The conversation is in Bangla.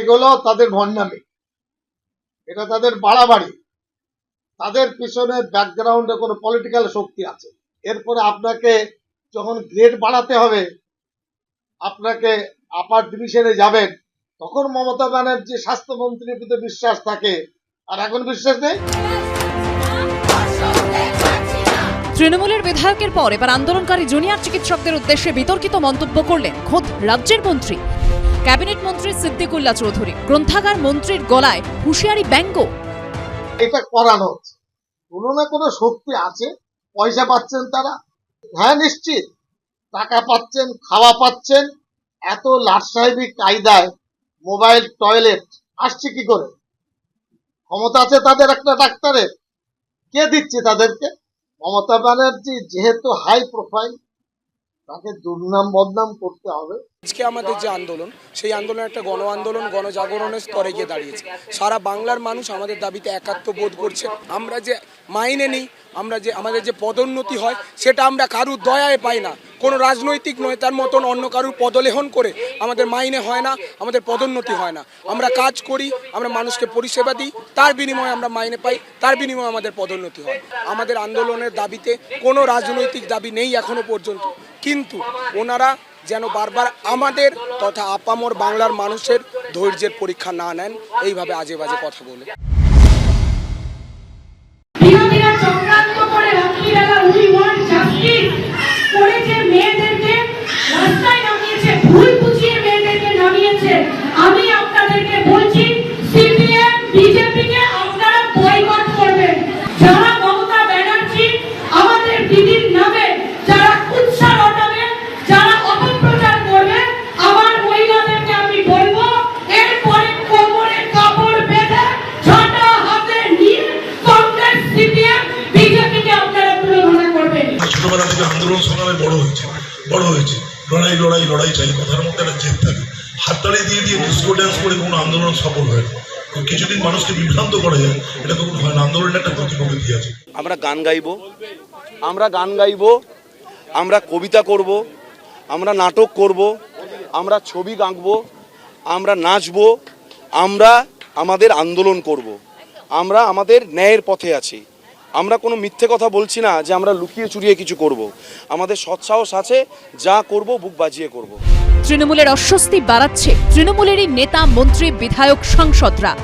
এগুলো তাদের ভণ্ডামি। এটা তাদের বাড়াবাড়ি। তাদের পিছনে ব্যাকগ্রাউন্ডে কোনো পলিটিক্যাল শক্তি আছে। এরপরে আপনাকে যখন গ্রেড বাড়াতে হবে, আপনাকে আপার ডিভিশনে যাবেন, তখন মমতা ব্যানার্জি স্বাস্থ্যমন্ত্রীর প্রতি বিশ্বাস থাকে। আর এখন বিশ্বাস নেই? তৃণমূলের বিধায়কের পর এবার আন্দোলনকারী জুনিয়র চিকিৎসকদের উদ্দেশ্যে বিতর্কিত মন্তব্য করলেন খোদ রাজ্যের মন্ত্রী। ক্যাবিনেট মন্ত্রী সিদ্দিকুল্লাহ চৌধুরী, গ্রন্থাগার মন্ত্রীর গলায় হুঁশিয়ারি ব্যঙ্গ। এটা করানো হচ্ছে। কোনো না কোনো শক্তি আছে, পয়সা পাচ্ছেন তারা। হ্যাঁ নিশ্চিত। টাকা পাচ্ছেন, খাওয়া পাচ্ছেন। এত লাটসাহেবী কায়দায় মোবাইল, টয়লেট, আসছে কি করে? ক্ষমতা আছে তাদের একটা ডাক্তারের। কে দিচ্ছে তাদেরকে? মমতা ব্যানার্জি যেহেতু হাই প্রোফাইল তাকে দুর্নাম বদনাম করতে হবে। আজকে আমাদের যে আন্দোলন, সেই আন্দোলন একটা গণ আন্দোলন গণজাগরণের স্তরে গিয়ে দাঁড়িয়েছে। সারা বাংলার মানুষ আমাদের দাবিতে একাত্ম বোধ করছে। আমরা যে মাইনে নিই, আমরা যে, আমাদের যে পদোন্নতি হয়, সেটা আমরা কারুর দয়ায় পাই না। কোনো রাজনৈতিক নয় তার মতন অন্য কারুর পদলেহন করে আমাদের মাইনে হয় না, আমাদের পদোন্নতি হয় না। আমরা কাজ করি, আমরা মানুষকে পরিষেবা দিই, তার বিনিময়ে আমরা মাইনে পাই, তার বিনিময়ে আমাদের পদোন্নতি হয়। আমাদের আন্দোলনের দাবিতে কোনো রাজনৈতিক দাবি নেই এখনও পর্যন্ত। কিন্তু ওনারা যেন বারবার আমাদের তথা আপামর বাংলার মানুষের ধৈর্যের পরীক্ষা না নেন, এইভাবে আজে বাজে কথা বলে। আমি আপনাদেরকে বলছি, সিপিএম বিজেপি কে আপনারা বয়কট করবেন। যারা থেকে আন্দোলন সংগ্রামে বড় হয়েছে বড় হয়েছে। লড়াই লড়াই লড়াই চাই, কথার মধ্যে একটা জেদ থাকে। হাততালি দিয়ে দিয়ে ডিস্কো ড্যান্স করে কোনো আন্দোলন সফল হয় কিছুদিন মানুষকে বিভ্রান্ত করা যায়, এটা তো কোনো হয় না। আন্দোলনের একটা প্রকৃতি আছে। আমরা গান গাইব, আমরা গান গাইব, আমরা কবিতা করব, আমরা নাটক করব, আমরা ছবি আঁকব, আমরা নাচব, আমরা আমাদের আন্দোলন করব, আমরা আমাদের ন্যায়ের পথে আছি। আমরা কোনো মিথ্যে কথা বলছি না যে আমরা লুকিয়ে চুরিয়ে কিছু করব। আমাদের সৎসাহস আছে, যা করব, বুক বাজিয়ে করব। তৃণমূলের অস্বস্তি বাড়াচ্ছে। তৃণমূলেরই নেতা, মন্ত্রী, বিধায়ক, সাংসদরা।